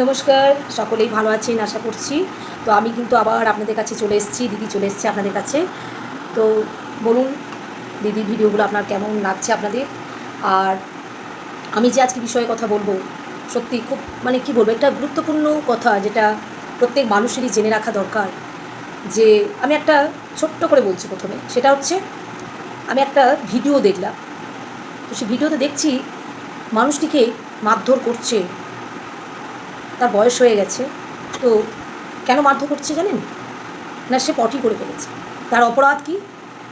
নমস্কার, সকলেই ভালো আছেন আশা করছি। তো আমি কিন্তু আবার আপনাদের কাছে চলে এসেছি, দিদি চলে এসেছে আপনাদের কাছে। তো বলুন, দিদির ভিডিওগুলো আপনার কেমন লাগছে আপনাদের? আর আমি যে আজকে বিষয়ে কথা বলব, সত্যি খুব মানে কি বলব, একটা গুরুত্বপূর্ণ কথা যেটা প্রত্যেক মানুষেরই জেনে রাখা দরকার। যে আমি একটা ছোট্ট করে বলছি প্রথমে, সেটা হচ্ছে, আমি একটা ভিডিও দেখলাম। তো সে ভিডিওতে দেখছি, মানুষটিকে মারধর করছে। তার বয়স হয়ে গেছে, তো কেন মারধর করছে জানেন? না সে পটি করে ফেলেছে। তার অপরাধ কি?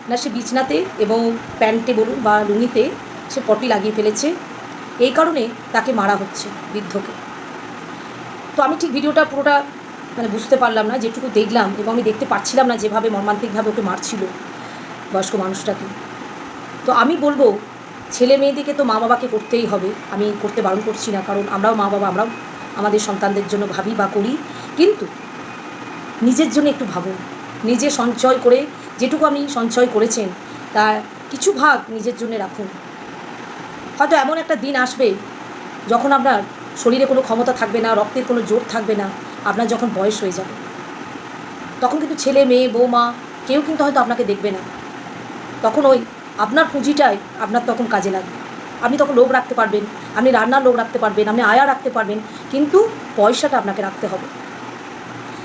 না সে বিছনাতে এবং প্যান্টে বলুন বা লুঙিতে সে পটি লাগিয়ে ফেলেছে, এই কারণে তাকে মারা হচ্ছে বৃদ্ধকে। তো আমি ঠিক ভিডিওটা পুরোটা মানে বুঝতে পারলাম না, যেটুকু দেখলাম এবং আমি দেখতে পাচ্ছিলাম না যেভাবে মর্মান্তিকভাবে ওকে মারছিল বয়স্ক মানুষটাকে। তো আমি বলব, ছেলে মেয়েদেরকে তো মা বাবাকে করতেই হবে, আমি করতে বারণ করছি না, কারণ আমরাও মা বাবা আমরাও আমাদের সন্তানদের জন্য ভাবি বা করি। কিন্তু নিজের জন্য একটু ভাবুন। নিজে সঞ্চয় করে, যেটুকু আপনি সঞ্চয় করেছেন, তার কিছু ভাগ নিজের জন্য রাখুন। হয়তো এমন একটা দিন আসবে যখন আপনার শরীরে কোনো ক্ষমতা থাকবে না, রক্তের কোনো জোর থাকবে না, আপনার যখন বয়স হয়ে যাবে। তখন কিন্তু ছেলে, মেয়ে, বৌমা কেউ কিন্তু হয়তো আপনাকে দেখবে না। তখন ওই আপনার পুঁজিটাই আপনার তখন কাজে লাগবে। আপনি তখন লোক রাখতে পারবেন, আপনি রান্নার লোক রাখতে পারবেন, আপনি আয়া রাখতে পারবেন, কিন্তু পয়সাটা আপনাকে রাখতে হবে।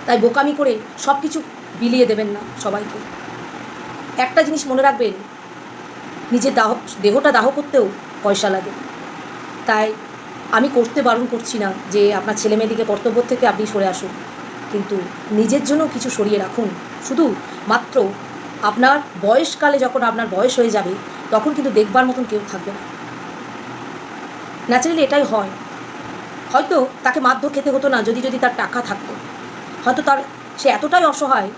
তাই বোকামি করে সব কিছু বিলিয়ে দেবেন না সবাইকে। একটা জিনিস মনে রাখবেন, নিজের দাহ, দেহটা দাহ করতেও পয়সা লাগে। তাই আমি করতে বারণ করছি না যে আপনার ছেলে মেয়েদিকে কর্তব্য থেকে আপনি সরে আসুন, কিন্তু নিজের জন্য কিছু সরিয়ে রাখুন। শুধু মাত্র আপনার বয়সকালে যখন আপনার বয়স হয়ে যাবে, তখন কিন্তু দেখবার মতন কেউ থাকবে না। ন্যাচারালি এটাই হয়। হয়তো তাকে মারধর খেতে হতো না, যদি যদি তার টাকা থাকতো। হয়তো তার, সে এতটাই অসহায়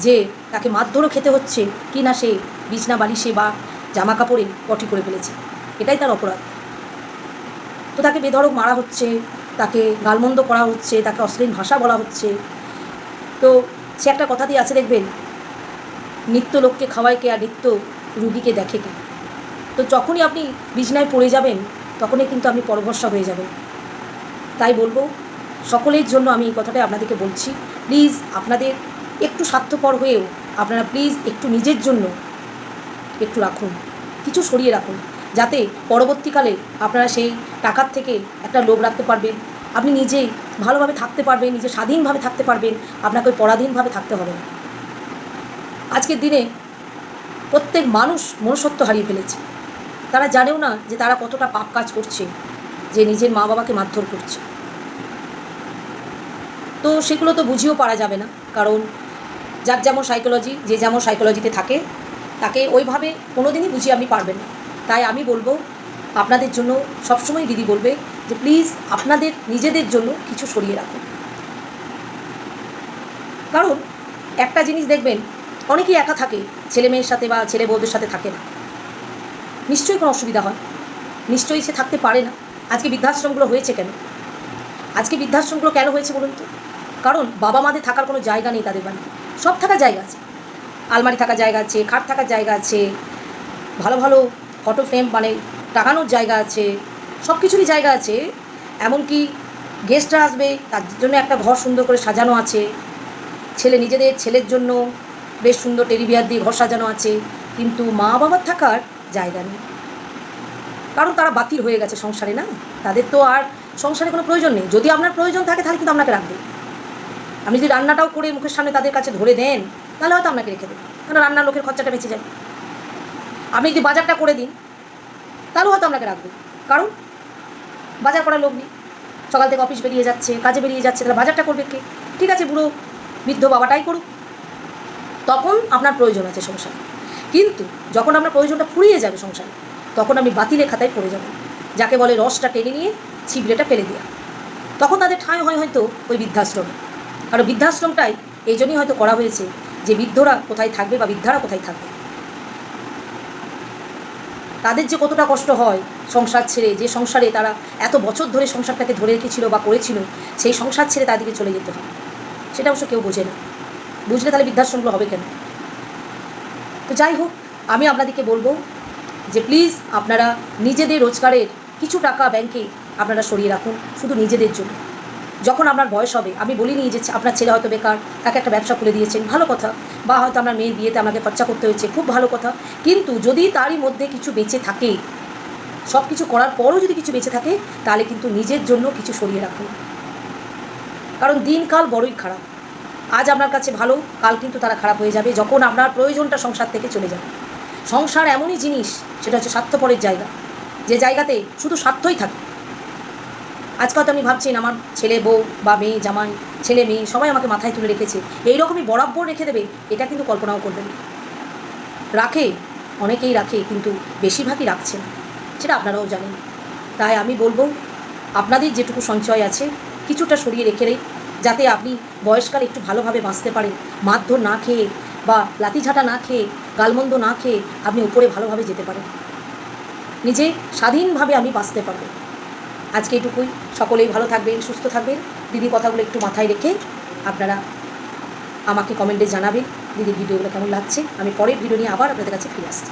যে তাকে মারধরও খেতে হচ্ছে কি না সে বিছনা, বালিশে বা জামা কাপড়ে পটি করে ফেলেছে। এটাই তার অপরাধ। তো তাকে বেধড়ক মারা হচ্ছে, তাকে গালমন্দ করা হচ্ছে, তাকে অশ্লীল ভাষা বলা হচ্ছে। তো সে একটা কথা দিয়ে আছে, দেখবেন, নিত্য লোককে খাওয়ায় কে আর নিত্য রুগীকে দেখে কে? তো যখনই আপনি বিছনায় পড়ে যাবেন তখনই কিন্তু আপনি পরভরসা হয়ে যাবেন। তাই বলব, সকলের জন্য আমি এই কথাটাই আপনাদেরকে বলছি প্লিজ আপনাদের একটু স্বার্থপর হয়েও আপনারা প্লিজ একটু নিজের জন্য একটু রাখুন, কিছু সরিয়ে রাখুন, যাতে পরবর্তীকালে আপনারা সেই টাকার থেকে একটা লোভ রাখতে পারবেন, আপনি নিজেই ভালোভাবে থাকতে পারবেন, নিজে স্বাধীনভাবে থাকতে পারবেন, আপনাকে ওই পরাধীনভাবে থাকতে হবে আজকের দিনে প্রত্যেক মানুষ মনুষ্যত্ব হারিয়ে ফেলেছে। তারা জানেও না যে তারা কতটা পাপ কাজ করছে, যে নিজের মা বাবাকে মারধর করছে। তো সেগুলো তো বুঝিয়েও পারা যাবে না, কারণ যার যেমন সাইকোলজি যে যেমন সাইকোলজিতে থাকে, তাকে ওইভাবে কোনো দিনই বুঝিয়ে আপনি পারবেন না। তাই আমি বলব, আপনাদের জন্য সবসময় দিদি বলবে যে প্লিজ আপনাদের নিজেদের জন্য কিছু সরিয়ে রাখুন। কারণ একটা জিনিস দেখবেন, অনেকেই একা থাকে ছেলে মেয়ের সাথে বা ছেলে বউদের সাথে থাকে না। নিশ্চয়ই কোনো অসুবিধা হয়। নিশ্চয়ই সে থাকতে পারে না। আজকে বৃদ্ধাশ্রমগুলো হয়েছে কেন? আজকে বৃদ্ধাশ্রমগুলো কেন হয়েছে বলুন তো? কারণ বাবা মাদের থাকার কোনো জায়গা নেই তাদের বাড়িতে। সব থাকার জায়গা আছে। আলমারি থাকার জায়গা আছে, খাট থাকার জায়গা আছে, ভালো ভালো ফটো ফ্রেম মানে টাকানোর জায়গা আছে, সব কিছুরই জায়গা আছে। এমনকি গেস্টরা আসবে, তার জন্য একটা ঘর সুন্দর করে সাজানো আছে। ছেলে নিজেদের, ছেলের জন্য বেশ সুন্দর টেরিবিয়ার দিয়ে ঘর সাজানো আছে। কিন্তু মা বাবার থাকার জায়গা নেই। কারণ তারা বাতিল হয়ে গেছে সংসারে, না? তাদের তো আর সংসারে কোনো প্রয়োজন নেই। যদি আপনার প্রয়োজন থাকে, তাহলে কিন্তু আপনাকে রাখবে। আপনি যদি রান্নাটাও করে মুখের সামনে তাদের কাছে ধরে দেন, তাহলে হয়তো আপনাকে রেখে দেবে। কারণ রান্নার লোকের খরচাটা বেঁচে যাবে। আপনি যদি বাজারটা করে দিন তাহলেও হয়তো আপনাকে রাখবে। কারণ বাজার করার লোক নেই। সকাল থেকে অফিস বেরিয়ে যাচ্ছে, কাজে বেরিয়ে যাচ্ছে, তাহলে বাজারটা করবে কে? ঠিক আছে, বুড়ো, বৃদ্ধ বাবাটাই করুক। তখন আপনার প্রয়োজন আছে সংসারে। কিন্তু যখন আপনার প্রয়োজনটা ফুরিয়ে যাবে সংসারে, তখন আপনি বাতিলের খাতায় পড়ে যাবেন যাকে বলে রসটা টেনে নিয়ে ছিবড়েটা ফেলে দেওয়া তখন তাদের ঠাঁই হয় হয়তো ওই বৃদ্ধাশ্রমে। কারণ বৃদ্ধাশ্রমটাই এই জন্যই হয়তো করা হয়েছে যে বৃদ্ধরা কোথায় থাকবে বা বৃদ্ধারা কোথায় থাকবে। তাদের যে কতটা কষ্ট হয় সংসার ছেড়ে, যে সংসারে তারা এত বছর ধরে সংসারটাকে ধরে রেখেছিল বা করেছিল, সেই সংসার ছেড়ে তাদেরকে চলে যেতে হয়। সেটা অবশ্য কেউ বোঝে না। বুঝলে তাহলে বৃদ্ধাশ্রমগুলো হবে কেন? তো যাই হোক, আমি আপনাদেরকে বলব যে প্লিজ আপনারা নিজেদের রোজগারের কিছু টাকা ব্যাংকে আপনারা সরিয়ে রাখুন, শুধু নিজেদের জন্য। যখন আপনার বয়স হবে, আমি বলিনি যে আপনার ছেলে হয়তো বেকার, তাকে একটা ব্যবসা খুলে দিয়েছেন, ভালো কথা। বা হয়তো আপনার মেয়ের বিয়েতে আমাকে খরচা করতে হয়েছে, খুব ভালো কথা। কিন্তু যদি তারই মধ্যে কিছু বেঁচে থাকে সব কিছু করার পরও যদি কিছু বেঁচে থাকে, তাহলে কিন্তু নিজের জন্য কিছু সরিয়ে রাখুন। কারণ দিনকাল বড়ই খারাপ। আজ আপনার কাছে ভালো, কাল কিন্তু তারা খারাপ হয়ে যাবে, যখন আপনার প্রয়োজনটা সংসার থেকে চলে যাবে। সংসার এমনই জিনিস, সেটা হচ্ছে স্বার্থপরের জায়গা। যে জায়গাতে শুধু স্বার্থই থাকে। আজকাল তো আমি ভাবছেন আমার ছেলে, বউ বা মেয়ে, জামাই, ছেলে, মেয়ে, সবাই আমাকে মাথায় তুলে রেখেছে। এইরকমই বরাবর রেখে দেবে, এটা কিন্তু কল্পনাও করবেন না। রাখে, অনেকেই রাখে, কিন্তু বেশিরভাগই রাখছে না। সেটা আপনারাও জানেন। তাই আমি বলব, আপনাদের যেটুকু সঞ্চয় আছে, কিছুটা সরিয়ে রেখে যাতে আপনি বয়সকালে একটু ভালোভাবে বাঁচতে পারেন, মারধর না খেয়ে বা লাতিঝাঁটা না খেয়ে, গালমন্দ না খেয়ে আপনি উপরে ভালোভাবে যেতে পারেন। নিজে স্বাধীনভাবে আমি বাঁচতে পারব আজকে এটুকুই। সকলেই ভালো থাকবেন, সুস্থ থাকবেন। দিদি কথাগুলো একটু মাথায় রেখে আপনারা আমাকে কমেন্টে জানাবেন দিদির ভিডিওগুলো কেমন লাগছে। আমি পরের ভিডিও নিয়ে আবার আপনাদের কাছে ফিরে আসছি।